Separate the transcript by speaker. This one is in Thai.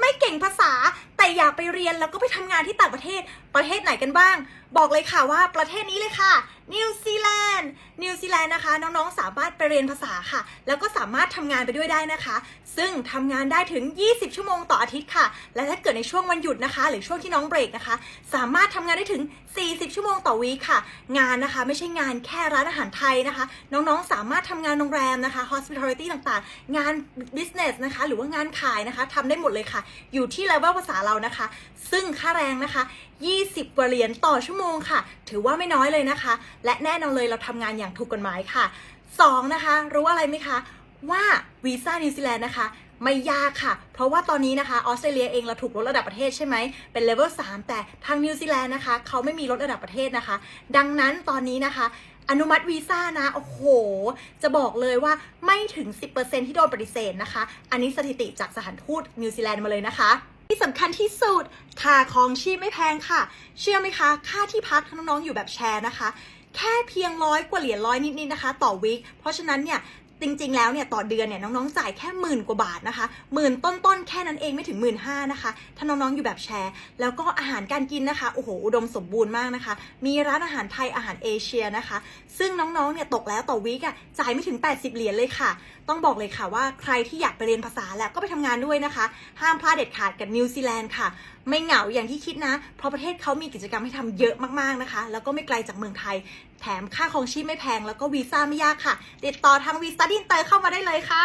Speaker 1: ไม่เก่งภาษาแต่อยากไปเรียนแล้วก็ไปทำงานที่ต่างประเทศประเทศไหนกันบ้าง บอกเลยค่ะว่าประเทศนี้เลยค่ะนิวซีแลนด์ นิวซีแลนด์นะคะ น้องๆ สามารถไปเรียนภาษาค่ะ แล้วก็สามารถทำงานไปด้วยได้นะคะ ซึ่งทำงานได้ถึง 20 ชั่วโมงต่ออาทิตย์ค่ะ และถ้าเกิดในช่วงวันหยุดนะคะ หรือช่วงที่น้องเบรกนะคะ สามารถทำงานได้ถึง 40 ชั่วโมงต่อวีคค่ะ งานนะคะ ไม่ใช่งานแค่ร้านอาหารไทยนะคะ น้องๆ สามารถทำงานโรงแรมนะคะ hospitality ต่างๆ งาน business นะคะ หรือว่างานขายนะคะทำได้หมดเลยค่ะ อยู่ที่ level ภาษาเรานะคะ ซึ่งค่าแรงนะคะ 20กว่าเหรียญต่อชั่วโมงค่ะ ถือว่าไม่น้อยเลยนะคะ และแน่นอนเลยเราทำงานอย่างถูกกฎหมายค่ะ2นะคะรู้อะไรไหมคะว่าวีซ่านิวซีแลนด์นะคะไม่ยากค่ะ เพราะว่าตอนนี้นะคะออสเตรเลียเองเราถูกลดระดับประเทศใช่ไหม เป็นเลเวล3แต่ทางนิวซีแลนด์นะคะเขาไม่มีลดระดับประเทศนะคะ ดังนั้นตอนนี้นะคะ อนุมัติวีซ่านะ โอ้โห จะบอกเลยว่าไม่ถึง 10%ที่โดนปฏิเสธนะคะ อันนี้สถิติจากสถานทูตนิวซีแลนด์มาเลยนะคะที่สำคัญที่สุด ค่าของชีพไม่แพงค่ะ เชื่อไหมคะ ค่าที่พักน้องๆอยู่แบบแชร์นะคะ แค่เพียงร้อยกว่าเหรียญร้อยนิดๆนะคะ ต่อวีคเพราะฉะนั้นเนี่ย จริงๆ แล้วเนี่ยต่อเดือนเนี่ยน้องๆ จ่ายแค่หมื่นกว่าบาทนะคะหมื่นต้นๆ แค่นั้นเองไม่ถึงหมื่นห้านะคะ ถ้าน้องๆ อยู่แบบแชร์ แล้วก็อาหารการกินนะคะ โอ้โห อุดมสมบูรณ์มากนะคะ มีร้านอาหารไทยอาหารเอเชียนะคะ ซึ่งน้องๆ เนี่ยตกแล้วต่อวีคอะจ่ายไม่ถึง 80 เหรียญเลยค่ะ ต้องบอกเลยค่ะว่าใครที่อยากไปเรียนภาษาแล้วก็ไปทำงานด้วยนะคะ ห้ามพลาดเด็ดขาดกับนิวซีแลนด์ค่ะ ไม่เหงาอย่างที่คิดนะ เพราะประเทศเขามีกิจกรรมให้ทำเยอะมากๆนะคะ แล้วก็ไม่ไกลจากเมืองไทย แถมค่าครองชีพไม่แพงแล้วก็วีซ่าไม่ยากค่ะ ติดต่อทางวีซ่าดินเตอร์เข้ามาได้เลยค่ะ